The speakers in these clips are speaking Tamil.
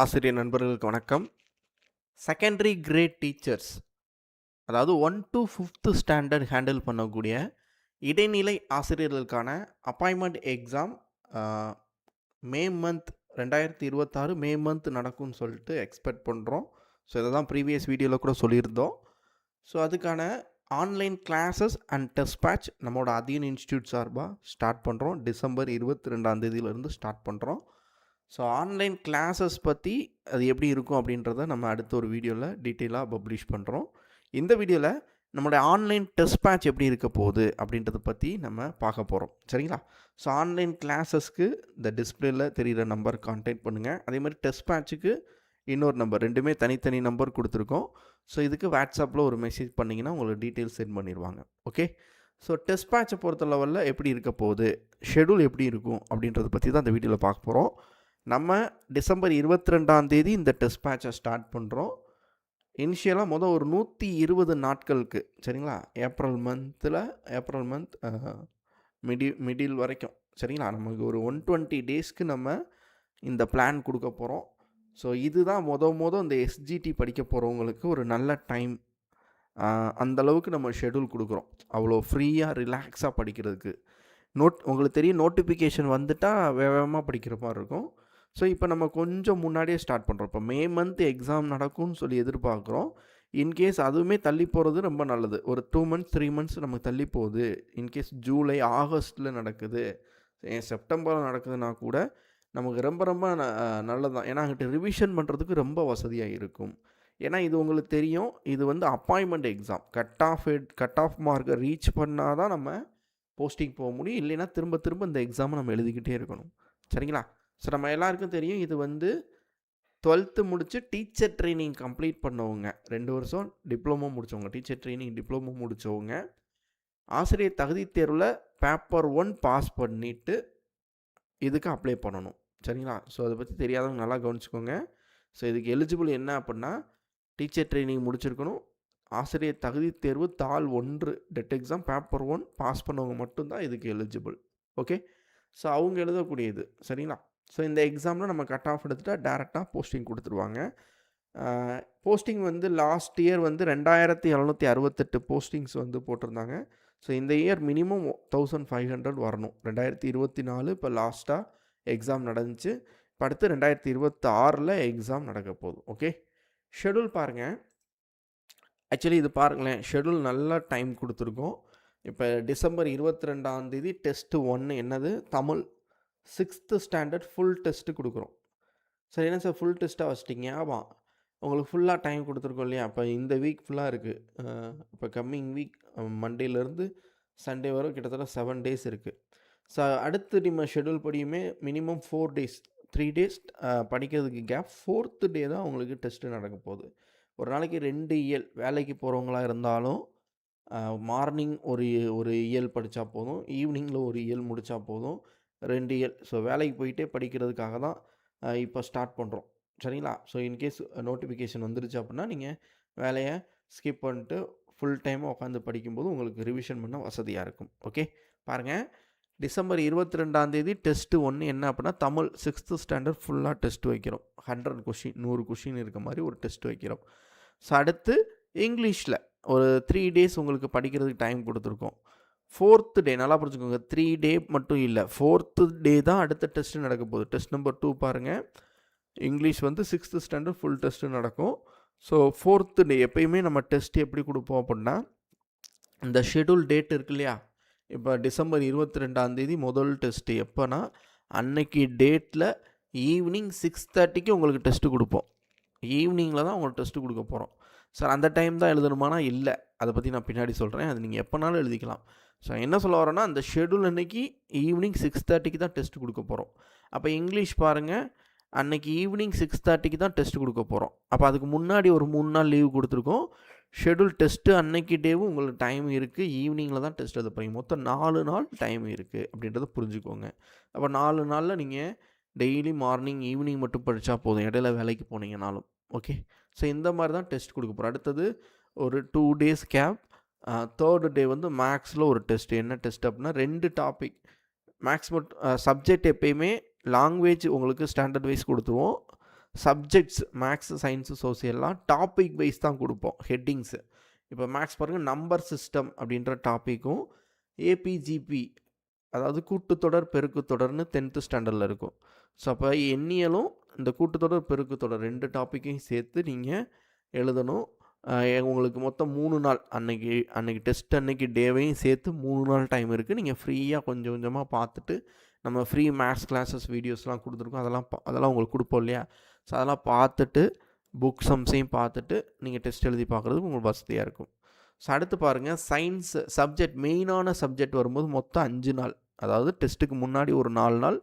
ஆசிரியர் நண்பர்களுக்கு வணக்கம். செகண்டரி கிரேட் டீச்சர்ஸ் அதாவது one to fifth standard handle பண்ணக்கூடிய இடைநிலை ஆசிரியர்களுக்கான அப்பாயின்மெண்ட் எக்ஸாம் மே மந்த் ரெண்டாயிரத்தி இருபத்தாறு மே மந்த் நடக்கும்னு சொல்லிட்டு எக்ஸ்பெக்ட் பண்ணுறோம் ஸோ இதை தான் ப்ரீவியஸ் வீடியோவில் கூட சொல்லியிருந்தோம். ஸோ அதுக்கான online classes and test batch நம்மளோட அதியன் இன்ஸ்டியூட் சார்பாக ஸ்டார்ட் பண்ணுறோம் டிசம்பர் இருபத்தி ரெண்டாம் தேதியிலேருந்து ஸ்டார்ட் பண்ணுறோம் ஸோ ஆன்லைன் கிளாஸஸ் பற்றி அது எப்படி இருக்கும் அப்படின்றத நம்ம அடுத்த ஒரு வீடியோவில் டீட்டெயிலாக பப்ளிஷ் பண்ணுறோம் இந்த வீடியோவில் நம்மளுடைய ஆன்லைன் டெஸ்ட் பேட்ச் எப்படி இருக்க போகுது அப்படின்றத பற்றி நம்ம பார்க்க போகிறோம் சரிங்களா? ஸோ ஆன்லைன் கிளாஸஸ்க்கு இந்த டிஸ்பிளேல தெரிகிற நம்பர் கான்டாக்ட் பண்ணுங்கள் அதே மாதிரி டெஸ்ட் பேட்சுக்கு இன்னொரு நம்பர். ரெண்டுமே தனித்தனி நம்பர் கொடுத்துருக்கோம். ஸோ இதுக்கு வாட்ஸ்அப்பில் ஒரு மெசேஜ் பண்ணிங்கன்னா உங்களுக்கு டீட்டெயில்ஸ் சென்ட் பண்ணிடுவாங்க ஓகே? ஸோ டெஸ்ட் பேட்சை பொறுத்த லெவலில் எப்படி இருக்க போகுது? ஷெடியூல் எப்படி இருக்கும் அப்படின்றத பற்றி தான் அந்த வீடியோவில் பார்க்க போகிறோம் நம்ம டிசம்பர் இருபத்தி ரெண்டாம் தேதி இந்த டெஸ்ட் பேட்சை ஸ்டார்ட் பண்ணுறோம் இனிஷியலாக மொதல் ஒரு நூற்றி இருபது நாட்களுக்கு சரிங்களா? ஏப்ரல் மந்தில் ஏப்ரல் மந்த் மிடி மிடில் வரைக்கும் சரிங்களா? நமக்கு ஒரு ஒன் டுவெண்ட்டி டேஸ்க்கு நம்ம இந்த பிளான் கொடுக்க போகிறோம் ஸோ இதுதான் மொத மொதல் இந்த எஸ்ஜிடி படிக்க போகிறவங்களுக்கு ஒரு நல்ல டைம். அந்தளவுக்கு நம்ம ஷெடியூல் கொடுக்குறோம். அவ்வளோ ஃப்ரீயாக ரிலாக்ஸாக படிக்கிறதுக்கு. நோட் உங்களுக்கு தெரியும் நோட்டிஃபிகேஷன் வந்துட்டால் வேகமாக படிக்கிற மாதிரி இருக்கும். ஸோ இப்போ நம்ம கொஞ்சம் முன்னாடியே ஸ்டார்ட் பண்ணுறோம் இப்போ மே மந்த் எக்ஸாம் நடக்கும்னு சொல்லி எதிர்பார்க்குறோம். இன்கேஸ் அதுவுமே தள்ளி போகிறது ரொம்ப நல்லது. ஒரு டூ மந்த்ஸ் த்ரீ மந்த்ஸ் நமக்கு தள்ளி போகுது. இன்கேஸ் ஜூலை ஆகஸ்ட்டில் நடக்குது. ஏன் செப்டம்பரில் நடக்குதுன்னா கூட நமக்கு ரொம்ப ரொம்ப நல்லது தான் ஏன்னா அங்கிட்ட ரிவிஷன் பண்ணுறதுக்கு ரொம்ப வசதியாக இருக்கும். ஏன்னா இது உங்களுக்கு தெரியும். இது வந்து appointment exam cut off cut off மார்க்கை ரீச் பண்ணால் தான் நம்ம போஸ்டிங் போக முடியும். இல்லைன்னா திரும்ப திரும்ப இந்த எக்ஸாமை நம்ம எழுதிக்கிட்டே இருக்கணும். சரிங்களா? ஸோ நம்ம எல்லாருக்கும் தெரியும் இது வந்து டுவெல்த்து முடித்து டீச்சர் ட்ரைனிங் கம்ப்ளீட் பண்ணவங்க. ரெண்டு வருஷம் டிப்ளமோ முடித்தவங்க டீச்சர் ட்ரைனிங் டிப்ளமோ முடித்தவங்க ஆசிரியர் தகுதி தேர்வில் பேப்பர் ஒன் பாஸ் பண்ணிவிட்டு இதுக்கு அப்ளை பண்ணணும். சரிங்களா? ஸோ அதை பற்றி தெரியாதவங்க நல்லா கவனிச்சுக்கோங்க. ஸோ இதுக்கு எலிஜிபிள் என்ன அப்படின்னா டீச்சர் ட்ரைனிங் முடிச்சிருக்கணும். ஆசிரியர் தகுதி தேர்வு தாள் ஒன்று TET exam paper one pass பண்ணவங்க மட்டும்தான் இதுக்கு எலிஜிபிள். ஓகே? ஸோ அவங்க எழுதக்கூடியது. சரிங்களா? ஸோ இந்த எக்ஸாமில் நம்ம கட் ஆஃப் எடுத்துட்டால் டேரெக்டாக போஸ்டிங் கொடுத்துருவாங்க. போஸ்டிங் வந்து லாஸ்ட் இயர் வந்து ரெண்டாயிரத்தி எழுநூற்றி அறுபத்தெட்டு போஸ்டிங்ஸ் வந்து போட்டிருந்தாங்க. ஸோ இந்த year minimum thousand five hundred வரணும். ரெண்டாயிரத்தி இருபத்தி நாலு இப்போ லாஸ்ட்டாக எக்ஸாம் நடந்துச்சு. இப்போ அடுத்து ரெண்டாயிரத்தி இருபத்தி ஆறில் எக்ஸாம் நடக்க போகுது. ஓகே ஷெடியூல் பாருங்கள் ஆக்சுவலி இது பாருங்களேன். ஷெடியூல் நல்லா டைம் கொடுத்துருக்கோம். இப்போ டிசம்பர் இருபத்தி ரெண்டாம் தேதி டெஸ்ட்டு ஒன்று என்னது? Tamil sixth standard full test கொடுக்குறோம். சார் என்ன சார் ஃபுல் டெஸ்ட்டாக வச்சிட்டிங்க? ஆமாம் உங்களுக்கு ஃபுல்லாக டைம் கொடுத்துருக்கோம் இல்லையா? அப்போ இந்த வீக் ஃபுல்லாக இருக்குது இப்போ கம்மிங் வீக் மண்டேலேருந்து சண்டே வரை கிட்டத்தட்ட செவன் டேஸ் இருக்குது ஸோ அடுத்து நம்ம schedule படியுமே minimum four days three days படிக்கிறதுக்கு கேப். ஃபோர்த்து டே தான் உங்களுக்கு டெஸ்ட்டு நடக்க போகுது. ஒரு நாளைக்கு ரெண்டு இயல் வேலைக்கு போகிறவங்களா இருந்தாலும் மார்னிங் ஒரு ஒரு இயல் படித்தா போதும். ஈவினிங்கில் ஒரு இயல் முடித்தா போதும். ரெண்டு இயல். ஸோ வேலைக்கு போயிட்டே படிக்கிறதுக்காக தான் இப்போ ஸ்டார்ட் பண்ணுறோம் சரிங்களா? ஸோ இன்கேஸ் நோட்டிஃபிகேஷன் வந்துருச்சு அப்படின்னா நீங்கள் வேலையை ஸ்கிப் பண்ணிட்டு ஃபுல் டைம் உட்காந்து படிக்கும்போது உங்களுக்கு ரிவிஷன் பண்ண வசதியாக இருக்கும். ஓகே பாருங்கள் டிசம்பர் இருபத்தி ரெண்டாந்தேதி டெஸ்ட்டு ஒன்று என்ன அப்படின்னா தமிழ் சிக்ஸ்த்து ஸ்டாண்டர்ட் ஃபுல்லாக டெஸ்ட் வைக்கிறோம். ஹண்ட்ரட் கொஷின் நூறு கொஷின் இருக்க மாதிரி ஒரு டெஸ்ட் வைக்கிறோம். ஸோ அடுத்து இங்கிலீஷில் ஒரு த்ரீ டேஸ் உங்களுக்கு படிக்கிறதுக்கு டைம் கொடுத்துருக்கோம். ஃபோர்த்து டே நல்லா புரிஞ்சுக்கோங்க. த்ரீ டே மட்டும் இல்லை. ஃபோர்த்து டே தான் அடுத்த டெஸ்ட்டு நடக்க போகுது. டெஸ்ட் நம்பர் டூ பாருங்கள் இங்கிலீஷ் வந்து சிக்ஸ்த்து ஸ்டாண்டர்ட் ஃபுல் டெஸ்ட்டு நடக்கும். ஸோ ஃபோர்த்து டே எப்பயுமே நம்ம டெஸ்ட் எப்படி கொடுப்போம் அப்படின்னா இந்த ஷெடியூல் டேட் இருக்கு இல்லையா? இப்போ டிசம்பர் இருபத்தி ரெண்டாந்தேதி முதல் டெஸ்ட்டு எப்போனா அன்னைக்கு டேட்டில் ஈவினிங் சிக்ஸ் தேர்ட்டிக்கு உங்களுக்கு டெஸ்ட்டு கொடுப்போம். ஈவினிங்கில் தான் உங்களுக்கு டெஸ்ட்டு கொடுக்க போகிறோம் சார் அந்த டைம் தான் எழுதணுமானா இல்லை. அதை பற்றி நான் பின்னாடி சொல்கிறேன் அது நீங்கள் எப்போனாலும் எழுதிக்கலாம். ஸோ என்ன சொல்ல வரோன்னா அந்த ஷெடியூல் அன்றைக்கி ஈவினிங் சிக்ஸ் தேர்ட்டிக்கு தான் டெஸ்ட் கொடுக்க போகிறோம் அப்போ இங்கிலீஷ் பாருங்கள் அன்னைக்கு ஈவினிங் சிக்ஸ் தேர்ட்டிக்கு தான் டெஸ்ட் கொடுக்க போகிறோம் அப்போ அதுக்கு முன்னாடி ஒரு மூணு நாள் லீவ் கொடுத்துருக்கோம். ஷெடியூல் டெஸ்ட்டு அன்னைக்கு டேவும் உங்களுக்கு டைம் இருக்குது ஈவினிங்கில் தான் டெஸ்ட் எழுத போகிறீங்க மொத்தம் நாலு நாள் டைம் இருக்குது அப்படின்றத புரிஞ்சுக்கோங்க. அப்போ நாலு நாளில் நீங்கள் டெய்லி மார்னிங் ஈவினிங் மட்டும் படித்தா போதும். இடையில வேலைக்கு போனீங்கனாலும். ஓகே. ஸோ இந்த மாதிரி தான் டெஸ்ட் கொடுக்க போகிறோம் அடுத்தது ஒரு two days gap. Third day வந்து மேக்ஸில் ஒரு டெஸ்ட். என்ன டெஸ்ட் அப்படின்னா ரெண்டு டாபிக். மேக்ஸ் மட்டும் சப்ஜெக்ட் எப்பயுமே லாங்குவேஜ் உங்களுக்கு ஸ்டாண்டர்ட் வைஸ் கொடுத்துருவோம். சப்ஜெக்ட்ஸ் மேக்ஸ் சயின்ஸு சோசியல்லாம் டாபிக் வைஸ் தான் கொடுப்போம். ஹெட்டிங்ஸு. இப்போ மேக்ஸ் பாருங்கள் நம்பர் சிஸ்டம் அப்படின்ற டாப்பிக்கும் ஏபிஜிபி அதாவது கூட்டுத்தொடர் பெருக்குத்தொடர்னு டென்த்து ஸ்டாண்டர்டில் இருக்கும். ஸோ அப்போ எண்ணியலும் இந்த கூட்டுத்தொடர் பெருக்குத்தொடர் ரெண்டு டாப்பிக்கையும் சேர்த்து நீங்கள் எழுதணும். உங்களுக்கு மொத்தம் மூணு நாள் அன்னைக்கு அன்னைக்கு டெஸ்ட் அன்னைக்கு டேவையும் சேர்த்து மூணு நாள் டைம் இருக்குது நீங்கள் ஃப்ரீயாக கொஞ்சம் கொஞ்சமாக பார்த்துட்டு நம்ம ஃப்ரீ மேத்ஸ் கிளாஸஸ் வீடியோஸ்லாம் கொடுத்துருக்கோம். அதெல்லாம் அதெல்லாம் உங்களுக்கு கொடுப்போம் இல்லையா? ஸோ அதெல்லாம் பார்த்துட்டு புக் சம்ஸையும் பார்த்துட்டு நீங்கள் டெஸ்ட் எழுதி பார்க்குறதுக்கு உங்களுக்கு வசதியாக இருக்கும். ஸோ அடுத்து பாருங்கள் சயின்ஸ் சப்ஜெக்ட் மெயினான சப்ஜெக்ட் வரும்போது மொத்தம் அஞ்சு நாள். அதாவது டெஸ்ட்டுக்கு முன்னாடி ஒரு நாலு நாள்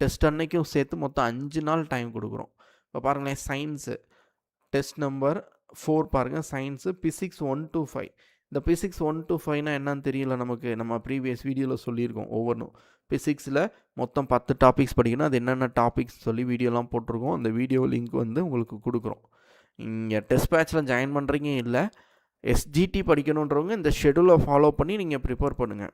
டெஸ்ட் அன்னைக்கும் சேர்த்து மொத்தம் அஞ்சு நாள் டைம் கொடுக்குறோம். இப்போ பாருங்களேன் சயின்ஸு டெஸ்ட் நம்பர் ஃபோர் பாருங்கள் science physics one two five இந்த பிசிக்ஸ் ஒன் டூ ஃபைவ்னா என்னன்னு தெரியல நமக்கு. நம்ம ப்ரீவியஸ் வீடியோவில் சொல்லியிருக்கோம் ஒவ்வொன்றும் பிசிக்ஸில் மொத்தம் பத்து டாபிக்ஸ் படிக்கணும். அது என்னென்ன டாபிக்ஸ் சொல்லி வீடியோலாம் போட்டிருக்கோம். அந்த வீடியோ லிங்க் வந்து உங்களுக்கு கொடுக்குறோம். இங்கே டெஸ்ட் பேட்சில் ஜாயின் பண்ணுறீங்க இல்லை எஸ்ஜிடி படிக்கணுன்றவங்க இந்த ஷெடியூலை ஃபாலோ பண்ணி நீங்கள் ப்ரிப்பேர் பண்ணுங்கள்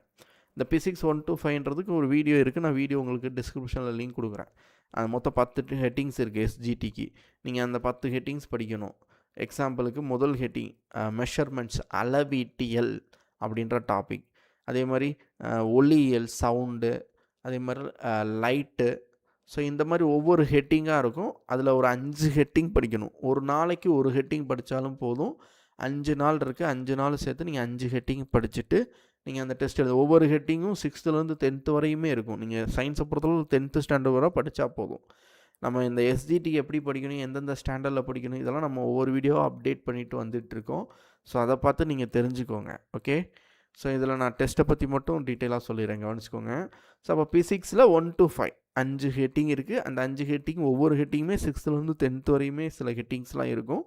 இந்த பிசிக்ஸ் ஒன் டூ ஃபைவ்ன்றதுக்கு ஒரு வீடியோ இருக்குது நான் வீடியோ உங்களுக்கு டிஸ்கிரிப்ஷனில் லிங்க் கொடுக்குறேன். அது மொத்தம் பத்து ஹெட்டிங்ஸ் இருக்குது எஸ்ஜிடிக்கு நீங்கள் அந்த பத்து ஹெட்டிங்ஸ் படிக்கணும். எக்ஸாம்பிளுக்கு முதல் ஹெட்டிங் மெஷர்மெண்ட்ஸ் அளவீட்டியல் அப்படின்ற டாபிக் அதே மாதிரி ஒளியியல் சவுண்டு அதே மாதிரி லைட்டு ஸோ இந்த மாதிரி ஒவ்வொரு ஹெட்டிங்காக இருக்கும். அதில் ஒரு அஞ்சு ஹெட்டிங் படிக்கணும். ஒரு நாளைக்கு ஒரு ஹெட்டிங் படித்தாலும் போதும். அஞ்சு நாள் இருக்குது அஞ்சு நாள் சேர்த்து நீங்கள் அஞ்சு ஹெட்டிங் படிச்சுட்டு நீங்கள் அந்த டெஸ்ட் எழுத ஒவ்வொரு ஹெட்டிங்கும் சிக்ஸ்த்துலேருந்து டென்த்து வரையுமே இருக்கும். நீங்கள் சயின்ஸை பொறுத்தளவு டென்த்து ஸ்டாண்டர்ட் வரை படித்தா போதும். நம்ம இந்த எஸ்ஜிடி எப்படி படிக்கணும் எந்தெந்த ஸ்டாண்டர்டில் படிக்கணும் இதெல்லாம் நம்ம ஒவ்வொரு வீடியோ அப்டேட் பண்ணிட்டு வந்துட்டுருக்கோம் ஸோ அதை பார்த்து நீங்கள் தெரிஞ்சுக்கோங்க ஓகே ஸோ இதில் நான் டெஸ்ட்டை பற்றி மட்டும் டீட்டெயிலாக சொல்லிடுறேன் கவனிச்சிக்கோங்க. ஸோ அப்போ பிசிக்ஸில் ஒன் டு ஃபைவ் அஞ்சு ஹெட்டிங் இருக்குது அந்த அஞ்சு ஹெட்டிங் ஒவ்வொரு ஹெட்டிங்குமே சிக்ஸ்த்துலேருந்து டென்த் வரையுமே சில ஹெட்டிங்ஸ்லாம் இருக்கும்.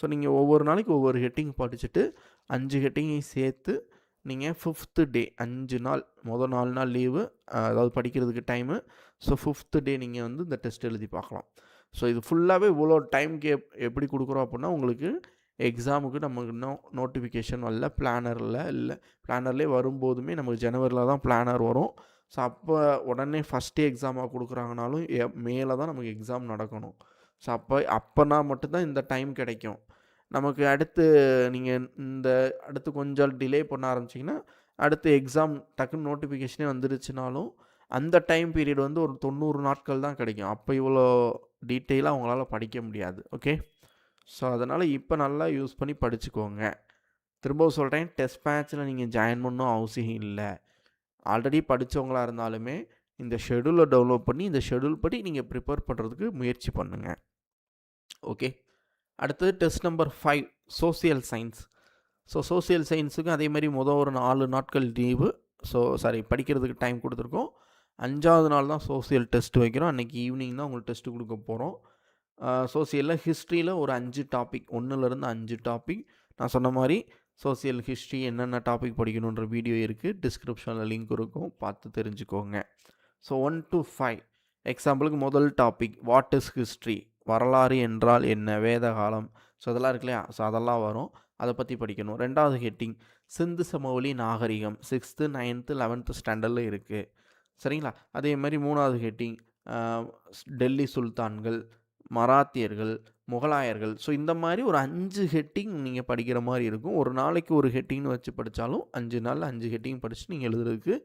ஸோ நீங்கள் ஒவ்வொரு நாளைக்கு ஒவ்வொரு ஹெட்டிங் படிச்சுட்டு அஞ்சு ஹெட்டிங்கையும் சேர்த்து நீங்கள் ஃபிஃப்த்து டே அஞ்சு நாள் மொதல் நாலு நாள் லீவு அதாவது படிக்கிறதுக்கு டைமு ஸோ ஃபிஃப்த்து டே நீங்கள் வந்து இந்த டெஸ்ட் எழுதி பார்க்கலாம். ஸோ இது ஃபுல்லாகவே இவ்வளோ டைம்க்கு எப் எப்படி கொடுக்குறோம் அப்படின்னா உங்களுக்கு எக்ஸாமுக்கு நமக்கு இன்னும் நோட்டிஃபிகேஷன் வரல பிளானரில் இல்லை. பிளானர்லேயே வரும்போதுமே நமக்கு ஜனவரியில் தான் பிளானர் வரும். ஸோ அப்போ உடனே ஃபஸ்ட்டே எக்ஸாமாக கொடுக்குறாங்கனாலும் மேலே தான் நமக்கு எக்ஸாம் நடக்கணும். ஸோ அப்போ அப்போனா மட்டும்தான் இந்த டைம் கிடைக்கும். நமக்கு அடுத்து நீங்கள் இந்த அடுத்து கொஞ்சம் டிலே பண்ண ஆரம்பிச்சிங்கன்னா அடுத்து எக்ஸாம் டக்குன்னு நோட்டிஃபிகேஷனே வந்துருச்சுனாலும் அந்த டைம் பீரியட் வந்து ஒரு தொண்ணூறு நாட்கள் தான் கிடைக்கும். அப்போ இவ்வளோ டீட்டெயிலாக அவங்களால படிக்க முடியாது. ஓகே ஸோ அதனால் இப்போ நல்லா யூஸ் பண்ணி படிச்சுக்கோங்க. திரும்பவும் சொல்கிறேன் டெஸ்ட் மேட்ச்சில் நீங்கள் ஜாயின் பண்ணணும் அவசியம் இல்லை. ஆல்ரெடி படித்தவங்களாக இருந்தாலுமே இந்த ஷெடியூலை டவுன்லோட் பண்ணி இந்த ஷெடியூல் படி நீங்கள் ப்ரிப்பேர் பண்ணுறதுக்கு முயற்சி பண்ணுங்கள் ஓகே அடுத்தது test number five social science so social சயின்ஸுக்கு அதே மாதிரி மொதல் ஒரு நாலு நாட்கள் லீவு ஸோ சாரி படிக்கிறதுக்கு டைம் கொடுத்துருக்கோம். அஞ்சாவது நாள் தான் சோசியல் டெஸ்ட் வைக்கிறோம். அன்றைக்கி ஈவினிங் தான் உங்களுக்கு டெஸ்ட்டு கொடுக்க போகிறோம் சோசியலில் ஹிஸ்ட்ரியில் ஒரு அஞ்சு டாபிக் ஒன்றுலேருந்து அஞ்சு டாபிக் நான் சொன்ன மாதிரி சோசியல் ஹிஸ்ட்ரி என்னென்ன டாபிக் படிக்கணுன்ற வீடியோ இருக்குது டிஸ்கிரிப்ஷனில் லிங்க் இருக்கும். பார்த்து தெரிஞ்சுக்கோங்க. ஸோ ஒன் டு ஃபைவ் எக்ஸாம்பிளுக்கு முதல் டாபிக் வாட் இஸ் ஹிஸ்ட்ரி வரலாறு என்றால் என்ன? வேத காலம். ஸோ அதெல்லாம் இருக்கு இல்லையா? ஸோ அதெல்லாம் வரும். அதை பற்றி படிக்கணும். ரெண்டாவது ஹெட்டிங். சிந்து சமவெளி நாகரிகம். சிக்ஸ்த்து நைன்த்து லெவன்த்து ஸ்டாண்டர்டில் இருக்குது சரிங்களா? அதே மாதிரி மூணாவது ஹெட்டிங் டெல்லி சுல்தான்கள் மராத்தியர்கள் முகலாயர்கள். ஸோ இந்த மாதிரி ஒரு அஞ்சு ஹெட்டிங் நீங்கள் படிக்கிற மாதிரி இருக்கும். ஒரு நாளைக்கு ஒரு ஹெட்டிங்னு வச்சு படித்தாலும் அஞ்சு நாள் அஞ்சு ஹெட்டிங் படித்து நீங்கள் எழுதுறதுக்கு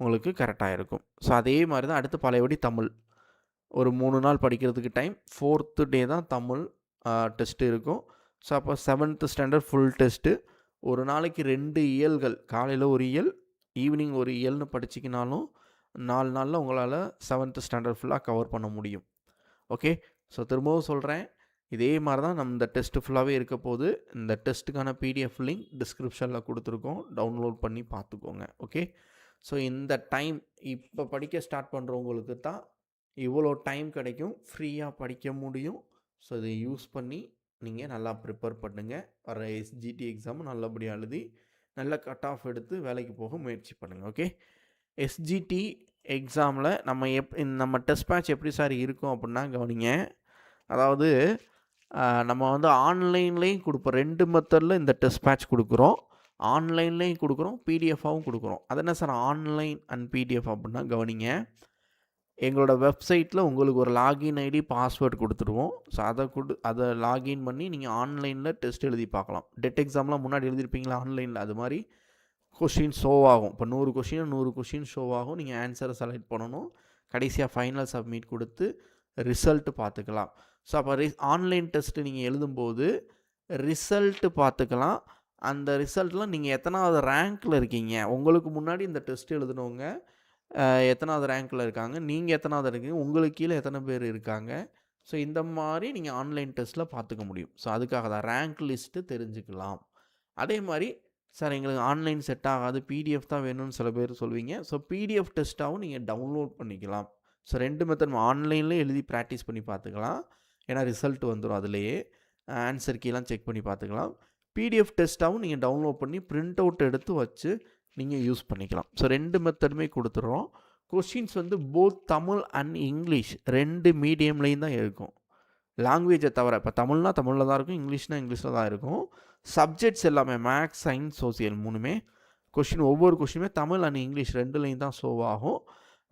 உங்களுக்கு கரெக்டாக இருக்கும். ஸோ அதே மாதிரி தான் அடுத்து பழையபடி தமிழ். ஒரு மூணு நாள் படிக்கிறதுக்கு டைம் ஃபோர்த்து டே தான் தமிழ் டெஸ்ட்டு இருக்கும். ஸோ அப்போ செவன்த்து ஸ்டாண்டர்ட் ஃபுல் டெஸ்ட்டு ஒரு நாளைக்கு ரெண்டு இயல்கள். காலையில் ஒரு இயல் ஈவினிங் ஒரு இயல்னு படிச்சிக்கினாலும் நாலு நாளில் உங்களால் செவன்த்து ஸ்டாண்டர்ட் ஃபுல்லாக கவர் பண்ண முடியும். ஓகே ஸோ திரும்பவும் சொல்கிறேன் இதே மாதிரி தான் நம்ம இந்த டெஸ்ட்டு ஃபுல்லாகவே இருக்க போது இந்த டெஸ்ட்டுக்கான பிடிஎஃப் லிங்க் டிஸ்கிரிப்ஷனில் கொடுத்துருக்கோம். டவுன்லோட் பண்ணி பார்த்துக்கோங்க. ஓகே ஸோ இந்த டைம் இப்போ படிக்க ஸ்டார்ட் பண்ணுறவங்களுக்கு தான் இவ்வளோ டைம் கிடைக்கும். ஃப்ரீயாக படிக்க முடியும். ஸோ இதை யூஸ் பண்ணி நீங்கள் நல்லா ப்ரிப்பேர் பண்ணுங்கள் வர எஸ்ஜிடி எக்ஸாமும் நல்லபடியாக எழுதி நல்ல கட் ஆஃப் எடுத்து வேலைக்கு போக முயற்சி பண்ணுங்கள் ஓகே? எஸ்ஜிடி எக்ஸாமில் நம்ம எப் இந்த நம்ம டெஸ்ட் பேட்ச் எப்படி சார் இருக்கும் அப்படின்னா கவனிங்க. அதாவது நம்ம வந்து ஆன்லைன்லேயும் கொடுப்போம். ரெண்டு மெத்தடில் இந்த டெஸ்ட் பேட்ச் கொடுக்குறோம். ஆன்லைன்லேயும் கொடுக்குறோம். பிடிஎஃபாகவும் கொடுக்குறோம். அது என்ன சார்? ஆன்லைன் அண்ட் பிடிஎஃப் அப்படின்னா கவனிங்க. எங்களோட வெப்சைட்டில் உங்களுக்கு ஒரு லாகின் ஐடி பாஸ்வேர்டு கொடுத்துருவோம் ஸோ அதை கொடு அதை லாகின் பண்ணி நீங்கள் ஆன்லைனில் டெஸ்ட் எழுதி பார்க்கலாம். டெட் எக்ஸாம்லாம் முன்னாடி எழுதிருப்பீங்களா ஆன்லைனில்? அது மாதிரி கொஷின் ஷோ ஆகும். இப்போ நூறு கொஷின் நூறு கொஷின் ஷோ ஆகும். நீங்கள் ஆன்சரை செலக்ட் பண்ணணும். கடைசியாக ஃபைனல் சப்மிட் கொடுத்து ரிசல்ட்டு பார்த்துக்கலாம். ஸோ அப்போ ரி ஆன்லைன் டெஸ்ட்டு நீங்கள் எழுதும்போது ரிசல்ட்டு பார்த்துக்கலாம். அந்த ரிசல்ட்டில் நீங்கள் எத்தனாவது ரேங்க்கில் இருக்கீங்க? உங்களுக்கு முன்னாடி இந்த டெஸ்ட் எழுதுனவங்க எத்தனாவது ரேங்க்கில் இருக்காங்க. நீங்கள் எத்தனாவது இருக்கீங்க. உங்களுக்கு கீழே எத்தனை பேர் இருக்காங்க. ஸோ இந்த மாதிரி நீங்கள் ஆன்லைன் டெஸ்ட்டில் பார்த்துக்க முடியும். ஸோ அதுக்காக தான் ரேங்க் லிஸ்ட்டு தெரிஞ்சுக்கலாம். அதே மாதிரி சார் எங்களுக்கு ஆன்லைன் செட் ஆகாது. பிடிஎஃப் தான் வேணும்னு சில பேர் சொல்லுவீங்க ஸோ பிடிஎஃப் டெஸ்ட்டாகவும் நீங்கள் டவுன்லோட் பண்ணிக்கலாம். ஸோ ரெண்டு மெத்தட் ஆன்லைன்லேயே எழுதி ப்ராக்டிஸ் பண்ணி பார்த்துக்கலாம் ஏன்னா ரிசல்ட் வந்துடும் அதுலேயே. ஆன்சர் கீலாம் செக் பண்ணி பார்த்துக்கலாம் பிடிஎஃப் டெஸ்ட்டாகவும் நீங்கள் டவுன்லோட் பண்ணி பிரிண்ட் அவுட் எடுத்து வச்சு நீங்கள் யூஸ் பண்ணிக்கலாம். ஸோ ரெண்டு மெத்தடுமே கொடுத்துட்றோம் கொஷின்ஸ் வந்து போத் தமிழ் அண்ட் இங்கிலீஷ் ரெண்டு மீடியம்லேயும் தான் இருக்கும். லாங்குவேஜை தவிர இப்போ தமிழ்னா தமிழில் தான் இருக்கும் இங்கிலீஷ்னா இங்கிலீஷில் தான் இருக்கும். சப்ஜெக்ட்ஸ் எல்லாமே மேக்ஸ் சயின்ஸ் சோசியல் மூணுமே கொஷின் ஒவ்வொரு கொஷினுமே தமிழ் அண்ட் இங்கிலீஷ் ரெண்டுலேயும் தான் ஷோ ஆகும்.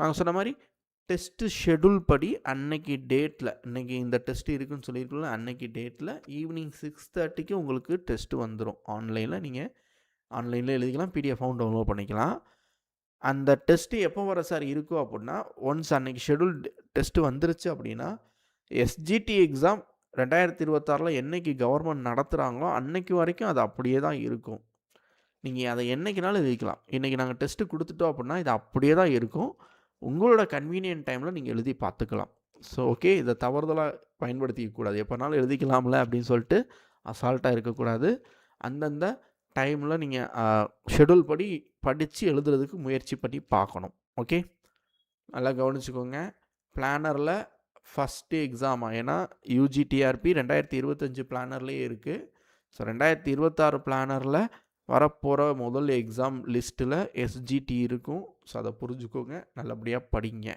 நாங்கள் சொன்ன மாதிரி டெஸ்ட்டு ஷெடியூல் படி அன்னைக்கு டேட்டில் இன்னைக்கு இந்த டெஸ்ட் இருக்குன்னு சொல்லியிருக்கோம்ல அன்னைக்கு டேட்டில் ஈவினிங் சிக்ஸ் தேர்ட்டிக்கு உங்களுக்கு டெஸ்ட்டு வந்துடும் ஆன்லைனில் நீங்கள் ஆன்லைனில் எழுதிக்கலாம் பிடிஎஃபாகவும் டவுன்லோட் பண்ணிக்கலாம். அந்த டெஸ்ட்டு எப்போ வர சார் இருக்கும் அப்படின்னா ஒன்ஸ் அன்னைக்கு ஷெடியூல் டெஸ்ட்டு வந்துருச்சு அப்படின்னா எஸ்ஜிடி எக்ஸாம் ரெண்டாயிரத்தி இருபத்தாறில் என்னைக்கு கவர்மெண்ட் நடத்துகிறாங்களோ அன்னைக்கு வரைக்கும் அது அப்படியே தான் இருக்கும். நீங்கள் அதை என்றைக்குனாலும் எழுதிக்கலாம். இன்றைக்கி நாங்கள் டெஸ்ட்டு கொடுத்துட்டோம் அப்படின்னா இது அப்படியே தான் இருக்கும். உங்களோட கன்வீனியன்ட் டைமில் நீங்கள் எழுதி பார்த்துக்கலாம். ஸோ ஓகே இதை தவறுதலாக பயன்படுத்திக்க கூடாது எப்போனாலும் எழுதிக்கலாம்ல அப்படின்னு சொல்லிட்டு அசால்ட்டாக இருக்கக்கூடாது. அந்தந்த டைமில் நீங்கள் ஷெடியூல் படி படித்து எழுதுறதுக்கு முயற்சி பண்ணி பார்க்கணும். ஓகே? நல்லா கவனிச்சுக்கோங்க. பிளானரில் ஃபஸ்ட்டு எக்ஸாமா? ஏன்னா யூஜிடிஆர்பி ரெண்டாயிரத்தி இருபத்தஞ்சி பிளானர்லேயே இருக்குது ஸோ ரெண்டாயிரத்தி இருபத்தாறு பிளானரில் வரப்போகிற முதல் எக்ஸாம் லிஸ்ட்டில் எஸ்ஜிடி இருக்கும். ஸோ அதை புரிஞ்சுக்கோங்க. நல்லபடியாக படிங்க.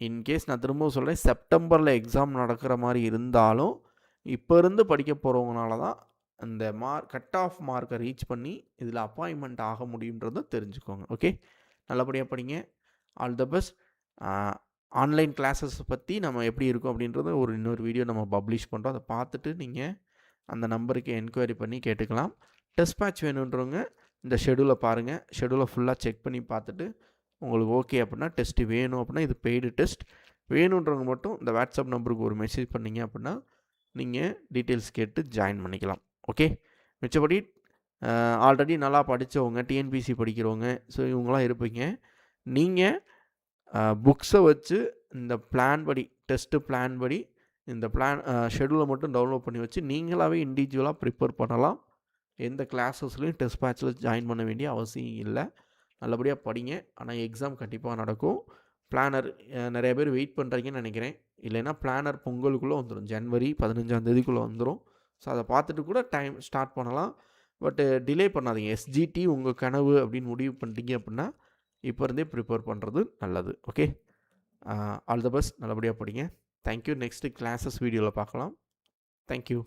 இன்கேஸ் நான் திரும்பவும் சொல்கிறேன் செப்டம்பரில் எக்ஸாம் நடக்கிற மாதிரி இருந்தாலும் இப்போ இருந்து படிக்க போகிறவங்கனால தான் அந்த மார்க் கட் ஆஃப் மார்க்கை ரீச் பண்ணி இதில் அப்பாயின்மெண்ட் ஆக முடியுன்றதை தெரிஞ்சுக்கோங்க. ஓகே? நல்லபடியாக படிங்க. All the best. Online classes பற்றி நம்ம எப்படி இருக்கும் அப்படின்றத ஒரு இன்னொரு வீடியோ நம்ம பப்ளிஷ் பண்ணுறோம் அதை பார்த்துட்டு நீங்கள் அந்த நம்பருக்கு என்கொயரி பண்ணி கேட்டுக்கலாம். டெஸ்ட் மேட்ச் வேணுன்றவங்க இந்த ஷெடியூலை பாருங்கள் ஷெடியூலை ஃபுல்லாக செக் பண்ணி பார்த்துட்டு உங்களுக்கு ஓகே அப்படின்னா டெஸ்ட்டு வேணும் அப்படின்னா இது பெய்டு டெஸ்ட். வேணுன்றவங்க மட்டும் இந்த வாட்ஸ்அப் நம்பருக்கு ஒரு மெசேஜ் பண்ணீங்க அப்படின்னா நீங்கள் டீட்டெயில்ஸ் கேட்டு ஜாயின் பண்ணிக்கலாம். ஓகே? மிச்சப்படி ஆல்ரெடி நல்லா படித்தவங்க டிஎன்பிசி படிக்கிறவங்க ஸோ இவங்களாம் இருப்பீங்க. நீங்கள் புக்ஸை வச்சு இந்த பிளான் படி டெஸ்ட்டு பிளான் படி இந்த பிளான் ஷெடியூலை மட்டும் டவுன்லோட் பண்ணி வச்சு நீங்களாகவே இண்டிவிஜுவலாக ப்ரிப்பேர் பண்ணலாம். எந்த கிளாஸஸ்லையும் டெஸ்ட் பேட்சில் ஜாயின் பண்ண வேண்டிய அவசியம் இல்லை. நல்லபடியாக படிங்க. ஆனால் எக்ஸாம் கண்டிப்பாக நடக்கும். பிளானர் நிறைய பேர் வெயிட் பண்ணுறீங்கன்னு நினைக்கிறேன். இல்லைன்னா பிளானர் பொங்கலுக்குள்ளே வந்துடும் ஜனவரி பதினஞ்சாம் தேதிக்குள்ளே வந்துடும் ஸோ அதை பார்த்துட்டு கூட டைம் ஸ்டார்ட் பண்ணலாம். பட்டு டிலே பண்ணாதீங்க. எஸ்ஜிடி உங்கள் கனவு அப்படின்னு முடிவு பண்ணிட்டீங்க அப்படின்னா இப்போ இருந்தே ப்ரிப்பேர் பண்ணுறது நல்லது. ஓகே ஆல் த பெஸ்ட் நல்லபடியாக படிங்க. தேங்க்யூ நெக்ஸ்ட்டு கிளாஸஸ் வீடியோவில் பார்க்கலாம். தேங்க்யூ